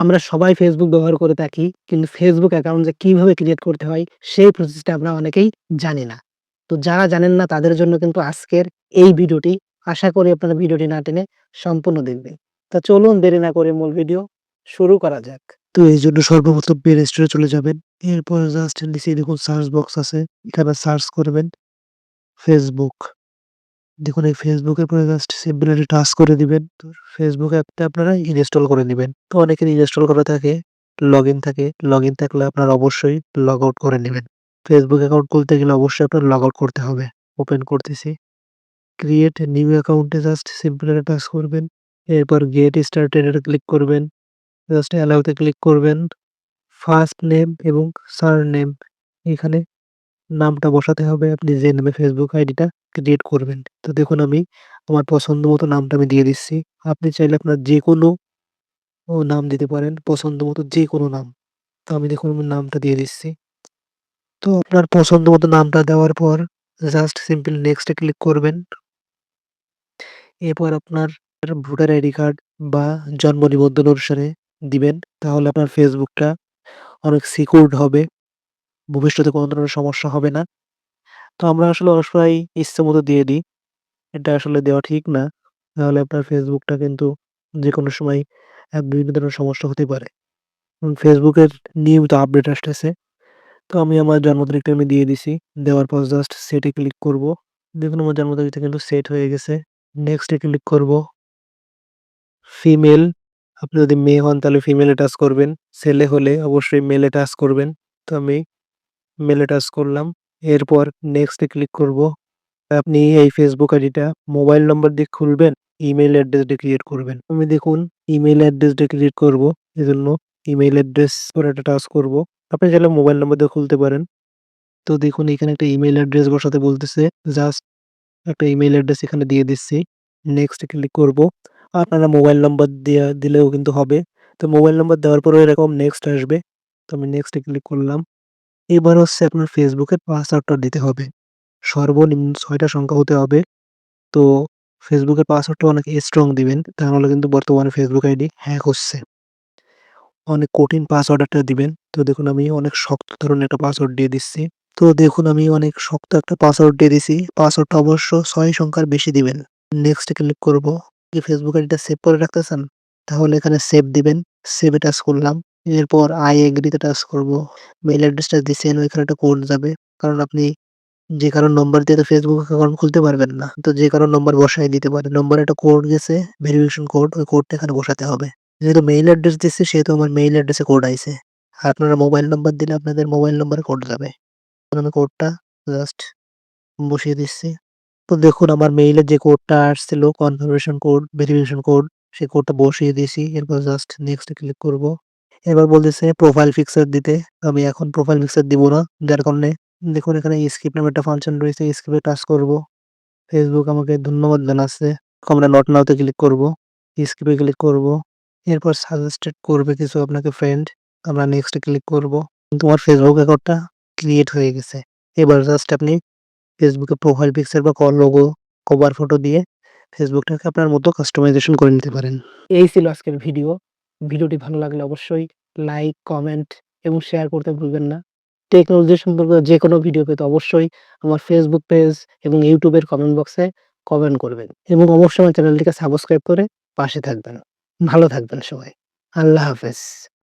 আমরা সবাই ফেসবুক ব্যবহার করে থাকি, কিন্তু ফেসবুক অ্যাকাউন্ট যে কীভাবে ক্রিয়েট করতে হয়, সেই প্রসেসটা আমরা অনেকেই জানি না। তো যারা জানেন না, তাদের জন্য কিন্তু আজকের এই ভিডিওটি। আশা করি আপনারা ভিডিওটি না টেনে সম্পূর্ণ দেখবেন। তা চলুন দেরি না করে মূল ভিডিও শুরু করা যাক। তো এই জন্য সর্বপ্রথম প্লে স্টোরে চলে যাবেন। এরপর জাস্ট নিচে দেখুন সার্চ বক্স আছে। এখানে সার্চ করবেন ফেসবুক দেখুন, এই ফেসবুকের পরে জাস্ট সিম্পলি টাচ করে দিবেন। তো ফেসবুক অ্যাপটা আপনারা ইনস্টল করে নেবেন। তো অনেকের ইনস্টল করা থাকে লগ ইন থাকে। লগ ইন থাকলে আপনারা অবশ্যই লগ আউট করে নেবেন। ফেসবুক অ্যাকাউন্ট খুলতে গেলে অবশ্যই আপনার লগ আউট করতে হবে। ওপেন করতেছি। ক্রিয়েট নিউ অ্যাকাউন্টে জাস্ট সিম্পলি টাচ করবেন। এরপর গেট স্টার্টেড ক্লিক করবেন। জাস্ট অ্যালাউতে ক্লিক করবেন। ফার্স্ট নেম এবং সার নেম এখানে নামটা বসাতে হবে। আপনি যে নামে ফেসবুক আইডিটা ক্রিয়েট করবেন। তো দেখুন আমি আমার পছন্দ মতো নামটা আমি দিয়ে দিচ্ছি। আপনি চাইলে আপনার যে কোনো নাম দিতে পারেন, পছন্দ মতো যে কোনো নাম। তো আমি দেখুন আমার নামটা দিয়ে দিচ্ছি। তো আপনার পছন্দ মতো নামটা দেওয়ার পর জাস্ট সিম্পল নেক্সটে ক্লিক করবেন। এরপর আপনার ভোটার আইডি কার্ড বা জন্ম নিবন্ধন অনুসারে দিবেন। তাহলে আপনার ফেসবুকটা অনেক সিকিউরড হবে। ভবিষ্যতে কোনো ধরনের সমস্যা হবে না। তো আমরা আসলে অনেক সময় ইচ্ছে মতো দিয়ে দিই। এটা আসলে দেওয়া ঠিক না। তাহলে আপনার ফেসবুকটা কিন্তু যে কোনো সময় বিভিন্ন ধরনের সমস্যা হতে পারে। ফেসবুকের নিয়মিত আপডেট আসতেছে। তো আমি আমার জন্ম তারিখটা আমি দিয়ে দিছি। দেওয়ার পর জাস্ট সেটে ক্লিক করব। দেখুন আমার জন্ম তারিখটা কিন্তু সেট হয়ে গেছে। নেক্সটে ক্লিক করব। ফিমেল আপনি যদি মেয়ে হন তাহলে ফিমেলে টাচ করবেন। ছেলে হলে অবশ্যই মেলে টাচ করবেন। তো আমি মেলে টাচ করলাম। এরপর নেক্সটে ক্লিক করব। আপনি এই ফেসবুক আইডিটা মোবাইল নম্বর দিয়ে খুলবেন ইমেল অ্যাড্রেস ক্রিয়েট করবেন। আমি দেখুন ইমেল অ্যাড্রেস ক্রিয়েট করব, এজন্য ইমেল অ্যাড্রেস পরে একটা টাচ করব। আপনি চাইলে মোবাইল নম্বর দিয়ে খুলতে পারেন। তো দেখুন এখানে একটা ইমেল অ্যাড্রেস বসাতে বলতেছে জাস্ট একটা ইমেল অ্যাড্রেস এখানে দিয়ে দিচ্ছি। নেক্সট ক্লিক করব। আপনারা মোবাইল নাম্বার দিয়ে দিলেও কিন্তু হবে। তো মোবাইল নাম্বার দেওয়ার পরে এরকম নেক্সট আসবে। তো আমি নেক্সটে ক্লিক করলাম। এবার হচ্ছে আপনার ফেসবুকের পাসওয়ার্ডটা দিতে হবে। সর্বনিম্ন ছয়টা সংখ্যা হতে হবে। তো ফেসবুকের পাসওয়ার্ডটা অনেক স্ট্রং দিবেন, তা নাহলে কিন্তু বর্তমানে ফেসবুক আইডি হ্যাক হচ্ছে। অনেক কঠিন পাসওয়ার্ড একটা দিবেন। তো দেখুন আমি অনেক শক্ত ধরনের একটা পাসওয়ার্ড দিয়ে দিচ্ছি। তো দেখুন আমি অনেক শক্ত একটা পাসওয়ার্ড দিয়ে দিছি। পাসওয়ার্ডটা অবশ্য ছয় সংখ্যার বেশি দিবেন। নেক্সটে ক্লিক করব। কি ফেসবুক আইডিটা সেভ করে রাখতে চান তাহলে এখানে সেভ দিবেন। সেভে টাচ করলাম। এরপর আই এগ্রিতে টাচ করব। মেইল অ্যাড্রেসটা দিচ্ছেন ওইখানে একটা কোড যাবে। কারণ আপনি যে কারও নম্বর দিয়ে তো ফেসবুক অ্যাকাউন্ট খুলতে পারবেন না। তো যে কারও নম্বর বসাই দিতে পারে। নম্বরে একটা কোড গেছে ভেরিফিকেশন কোড ওই কোডটা এখানে বসাতে হবে। যেহেতু মেইল অ্যাড্রেস দিচ্ছে সেহেতু আমার মেইল অ্যাড্রেসে কোড আইছে। আর আপনারা মোবাইল নাম্বার দিলে আপনাদের মোবাইল নাম্বারে কোড যাবে। আমি কোডটা জাস্ট বসিয়ে দিচ্ছি। তো দেখুন, আমার মেইলে যে কোডটা আসছিল কনফার্মেশন কোড ভেরিফিকেশন কোড সেই কোডটা বসিয়ে দিয়েছি। এরপর জাস্ট নেক্সট ক্লিক করব। এবার বলতেছে প্রোফাইল পিকচার দিতে। আমি এখন প্রোফাইল পিকচার দিব না। যার কারণে দেখুন এখানে স্কিপ নামে একটা ফাংশন রয়েছে স্কিপে টাচ করব। ফেসবুক আমাকে ধন্যবাদ জানাচ্ছে। আমরা নট নাওতে ক্লিক করব। স্কিপে ক্লিক করব। এরপর সাজেস্টেড করবে কিছু আপনাকে ফ্রেন্ড আমরা নেক্সট ক্লিক করব। তোমার ফেসবুক অ্যাকাউন্টটা ক্রিয়েট হয়ে গেছে। এবার জাস্ট আপনি ফেসবুকে প্রোফাইল পিকচার বা কল লোগো কভার ফটো দিয়ে ফেসবুকটাকে আপনার মতো কাস্টমাইজেশন করে নিতে পারেন। এই ছিল আজকের ভিডিও ভিডিওটি ভালো লাগলে অবশ্যই লাইক, কমেন্ট এবং শেয়ার করতে ভুলবেন না। টেকনোলজি সম্পর্কে যে কোনো ভিডিও পেতে অবশ্যই আমার ফেসবুক পেজ এবং ইউটিউবের কমেন্ট বক্সে কমেন্ট করবেন এবং অবশ্যই আমার চ্যানেলটিকে সাবস্ক্রাইব করে পাশে থাকবেন। ভালো থাকবেন সবাই। আল্লাহ হাফেজ।